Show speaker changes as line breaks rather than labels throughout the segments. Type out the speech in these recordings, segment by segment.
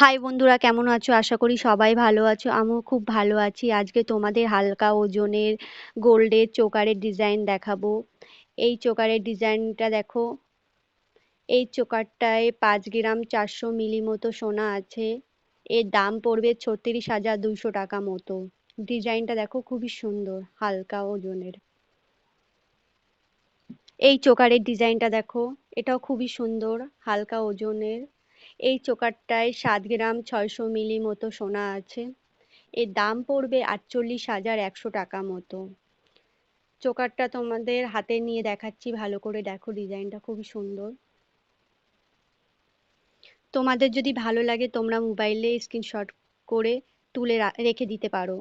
High বন্ধুরা, কেমন আছো? আশা করি সবাই ভালো আছো। আমিও খুব ভালো আছি। আজকে তোমাদের হালকা ওজনের গোল্ডের চোকারের ডিজাইন দেখাবো। এই চোকারের ডিজাইনটা দেখো। এই চোকারটায় পাঁচ গ্রাম চারশো মিলি মতো সোনা আছে। এর দাম পড়বে ছত্রিশ হাজার দুশো টাকা মতো। ডিজাইনটা দেখো, খুবই সুন্দর, হালকা ওজনের। এই চোকারের ডিজাইনটা দেখো। এটাও খুবই সুন্দর, হালকা ওজনের। এই চোকারটায় সাত গ্রাম ছয়শো মিলি মতো সোনা আছে। এর দাম পড়বে আটচল্লিশ হাজার একশো টাকা মতো। চোকারটা তোমাদের হাতে নিয়ে দেখাচ্ছি, ভালো করে দেখো ডিজাইনটা, খুবই সুন্দর। তোমাদের যদি ভালো লাগে তোমরা মোবাইলে স্ক্রিনশট করে তুলে রেখে দিতে পারো।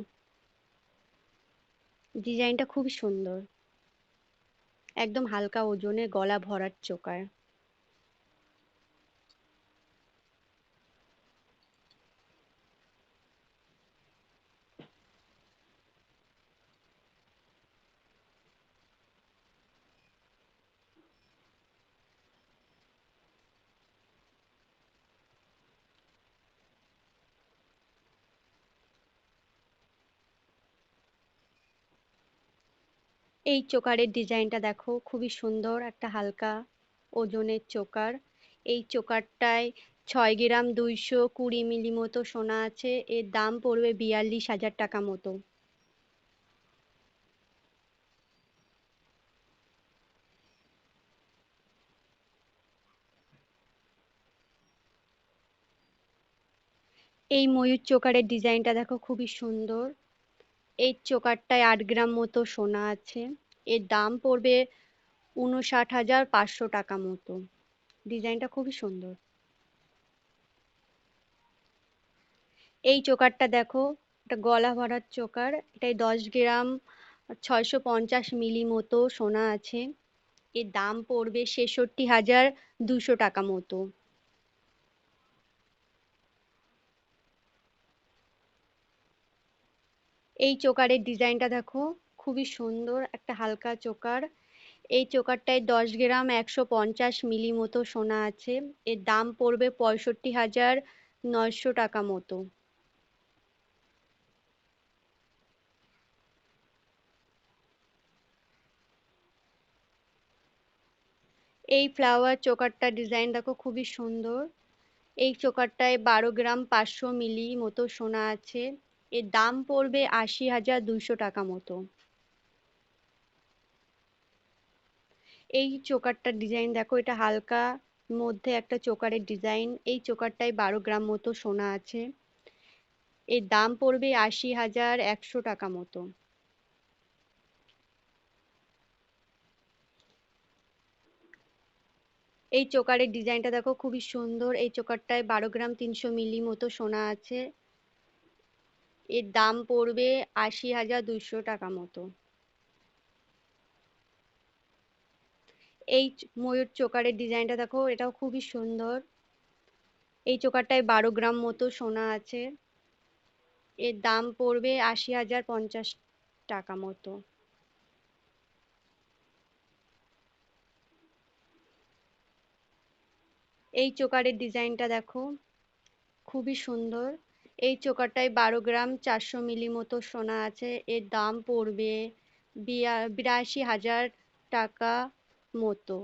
ডিজাইনটা খুবই সুন্দর। একদম হালকা ওজনে গলা ভরার চোকার। এই চোকারের ডিজাইনটা দেখো, খুবই সুন্দর, একটা হালকা ওজনের চোকার। এই চোকারটায় ছয় গ্রাম দুইশো কুড়ি মিলি মতো সোনা আছে, এর দাম পড়বে বিয়াল্লিশ হাজার টাকা মতো। এই ময়ূর চোকারের ডিজাইনটা দেখো, খুবই সুন্দর। এই চোকারটায় আট গ্রাম মতো সোনা আছে। এর দাম পড়বে উনষাট হাজার পাঁচশো টাকা মতো। ডিজাইনটা খুবই সুন্দর। এই চোকারটা দেখো, এটা গলা ভরার চোকার এটায় দশ গ্রাম ছয়শো পঞ্চাশ মিলি মতো সোনা আছে। এর দাম পড়বে ছেষট্টি হাজার দুশো টাকা মতো। এই চোকারের ডিজাইনটা দেখো, খুবই সুন্দর একটা হালকা চোকার। এই চোকারটায় দশ গ্রাম একশো পঞ্চাশ মিলি মতো সোনা আছে। এর দাম পড়বে পঁয়ষট্টি হাজার নয়শো টাকা মতো। এই ফ্লাওয়ার চোকারটা ডিজাইন দেখো, খুবই সুন্দর। এই চোকারটায় বারো গ্রাম পাঁচশো মিলি মতো সোনা আছে। এর দাম পড়বে আশি হাজার দুইশো টাকা মতো। এই চোকারটার ডিজাইন দেখো, এটা হালকা মধ্যে একটা চোকারের ডিজাইন এই চোকারটায় বারো গ্রাম মতো সোনা আছে। এর দাম পড়বে আশি হাজার একশো টাকা মতো। এই চোকারের ডিজাইনটা দেখো, খুবই সুন্দর। এই চোকারটায় বারো গ্রাম তিনশো মিলি মতো সোনা আছে। এর দাম পড়বে আশি হাজার দুইশো টাকা মতো। এই ময়ূর চোকারের ডিজাইনটা দেখো, এটাও খুবই সুন্দর। এই চোকারটায় বারো গ্রাম মতো সোনা আছে। এর দাম পড়বে আশি হাজার পঞ্চাশ টাকা মতো। এই চোকারের ডিজাইনটা দেখো, খুবই সুন্দর। এই চোকারটায় বারো গ্রাম চারশো মিলি মতো সোনা আছে। এর দাম পড়বে বিরাশি হাজার টাকা মতো।